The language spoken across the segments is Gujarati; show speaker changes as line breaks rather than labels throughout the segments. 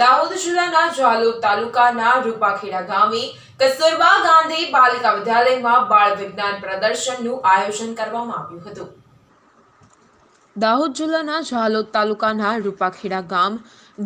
દાહોદ જિલ્લાના ઝાલોદ તાલુકાના રૂપાખેડા ગામે કસ્તુરબા ગાંધી બાલિકા વિદ્યાલયમાં બાળ વિજ્ઞાન પ્રદર્શનનું આયોજન કરવામાં આવ્યું હતું. દાહોદ જિલ્લાના ઝાલોદ તાલુકાના રૂપાખેડા ગામ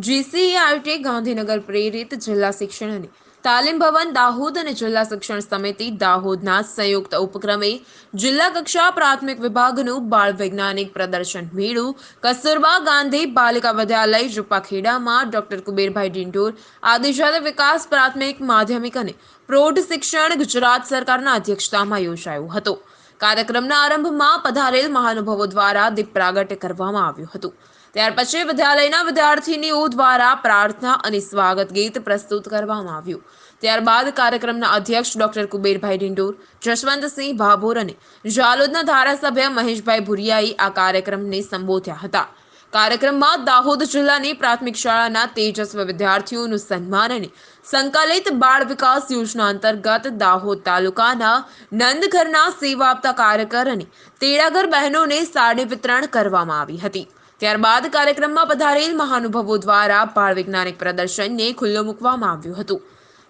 જીસીઆરટી ગાંધીનગર પ્રેરિત જિલ્લા શિક્ષણ અને તાલીમ ભવન દાહોદ અને જિલ્લા શિક્ષણ સમિતિ દાહોદના સંયુક્ત ઉપક્રમે જિલ્લા કક્ષા પ્રાથમિક વિભાગનું બાળ વૈજ્ઞાનિક પ્રદર્શન મેળું કસ્તુરબા ગાંધી બાલિકા વિદ્યાલય રૂપાખેડામાં ડોક્ટર કુબેરભાઈ ડિંડોર આદિજાતિ વિકાસ પ્રાથમિક માધ્યમિક અને પ્રૌઢ શિક્ષણ ગુજરાત સરકારના અધ્યક્ષતામાં યોજાયો હતો. કાર્યક્રમના આરંભમાં પધારેલ મહાનુભાવો દ્વારા દીપ પ્રાગટ્ય કરવામાં આવ્યું હતું. ત્યાર પછી વિદ્યાલયના વિદ્યાર્થીનીઓ દ્વારા પ્રાર્થના અને સ્વાગત ગીત પ્રસ્તુત કરવામાં આવ્યું. ત્યારબાદ કાર્યક્રમના અધ્યક્ષ ડોક્ટર કુબેરભાઈ ડિંડોર જશવંતસિંહ ભાભોર અને ઝાલોદના ધારાસભ્ય મહેશભાઈ ભુરિયાએ આ કાર્યક્રમને સંબોધ્યા હતા. કાર્યક્રમમાં દાહોદ જિલ્લાની પ્રાથમિક શાળાના તેજસ્વ વિદ્યાર્થીઓનું સન્માન અને સંકલિત બાળ વિકાસ યોજના અંતર્ગત દાહોદ તાલુકાના નંદઘરના સેવા આપતા કાર્યકર અને તેડાગર બહેનોને સાડી વિતરણ કરવામાં આવી હતી. ત્યારબાદ કાર્યક્રમમાં પધારેલ મહાનુભાવો દ્વારા બાળ વૈજ્ઞાનિક પ્રદર્શનને ખુલ્લો મૂકવામાં આવ્યું હતું.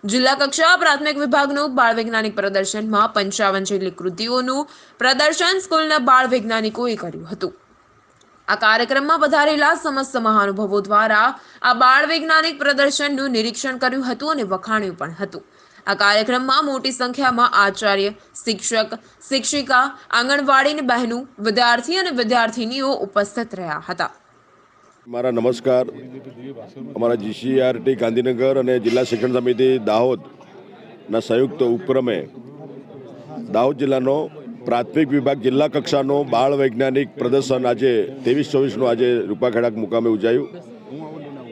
જિલ્લા કક્ષા પ્રાથમિક વિભાગનું બાળ વૈજ્ઞાનિક પ્રદર્શનમાં પંચાવન જેટલી કૃતિઓનું પ્રદર્શન સ્કૂલના બાળ વૈજ્ઞાનિકોએ કર્યું હતું. આ કાર્યક્રમમાં પધારેલા સમસ્ત મહાનુભાવો દ્વારા આ બાળ વૈજ્ઞાનિક પ્રદર્શનનું નિરીક્ષણ કર્યું હતું અને વખાણ્યું પણ હતું. આ કાર્યક્રમમાં મોટી સંખ્યામાં આચાર્ય, શિક્ષક, શિક્ષિકા, આંગણવાડીની બહેનો, વિદ્યાર્થી અને વિદ્યાર્થીનીઓ ઉપસ્થિત રહ્યા હતા.
મારા નમસ્કાર. અમારા જીસીઆરટી ગાંધીનગર અને જિલ્લા શિક્ષણ સમિતિ દાહોદના સંયુક્ત ઉપક્રમે દાહોદ જિલ્લાનો પ્રાથમિક વિભાગ જિલ્લા કક્ષાનો બાળ વૈજ્ઞાનિક પ્રદર્શન આજે ત્રેવીસ ચોવીસનું આજે રૂપાખેડા મુકામે ઉજાયું.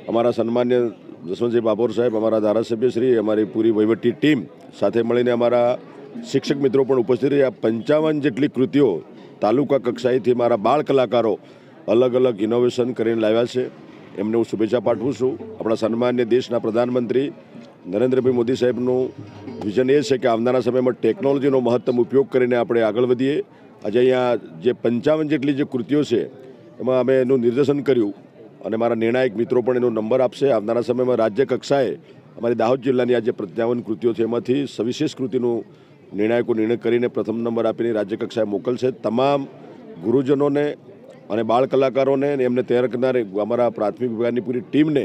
અમારા સન્માન્ય જસવંતસિંહ બાબોર સાહેબ, અમારા ધારાસભ્ય શ્રી, અમારી પૂરી વહીવટી ટીમ સાથે મળીને અમારા શિક્ષક મિત્રો પણ ઉપસ્થિત રહ્યા. પંચાવન જેટલી કૃતિઓ તાલુકા કક્ષાએથી મારા બાળ કલાકારો અલગ અલગ ઇનોવેશન કરીને લાવ્યા છે. એમને હું શુભેચ્છા પાઠવું છું. આપણા સન્માન્ય દેશના પ્રધાનમંત્રી નરેન્દ્રભાઈ મોદી સાહેબનું વિઝન એ છે કે આવનારા સમયમાં ટેકનોલોજીનો મહત્તમ ઉપયોગ કરીને આપણે આગળ વધીએ. આજે અહીંયા જે પંચાવન જેટલી જે કૃતિઓ છે, એમાં અમે એનું નિર્દેશન કર્યું. અને મારા નિર્ણાયક મિત્રો પણ એનો નંબર આપશે. આવનારા સમયમાં રાજ્ય કક્ષાએ અમારી દાહોદ જિલ્લાની આ જે પ્રત્યાવન કૃતિઓ છે. એમાંથી સવિશેષ કૃતિનું નિર્ણાયકો નિર્ણય કરીને પ્રથમ નંબર આપીને રાજ્ય કક્ષાએ મોકલશે. તમામ ગુરુજનોને અને બાળ કલાકારોને એમને તૈયાર કરનાર અમારા પ્રાથમિક વિભાગની પૂરી ટીમને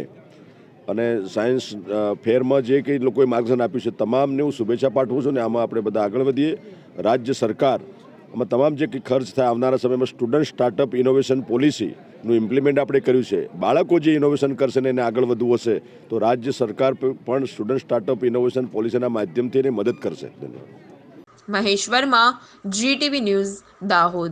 અને સાયન્સ ફેરમાં જે કંઈ લોકોએ માર્ગદર્શન આપ્યું છે, તમામને હું શુભેચ્છા પાઠવું છું ને આમાં આપણે બધા આગળ વધીએ. રાજ્ય સરકાર, આમાં તમામ જે કંઈ ખર્ચ થાય, આવનારા સમયમાં સ્ટુડન્ટ સ્ટાર્ટઅપ ઇનોવેશન પોલિસીનું ઇમ્પ્લિમેન્ટ આપણે કર્યું છે. બાળકો જે ઇનોવેશન કરશે ને એને આગળ વધવું હશે, તો રાજ્ય સરકાર પણ સ્ટુડન્ટ સ્ટાર્ટઅપ ઇનોવેશન પોલિસીના માધ્યમથી એને મદદ કરશે. ધન્યવાદ.
Mahesh GTV news Dahod.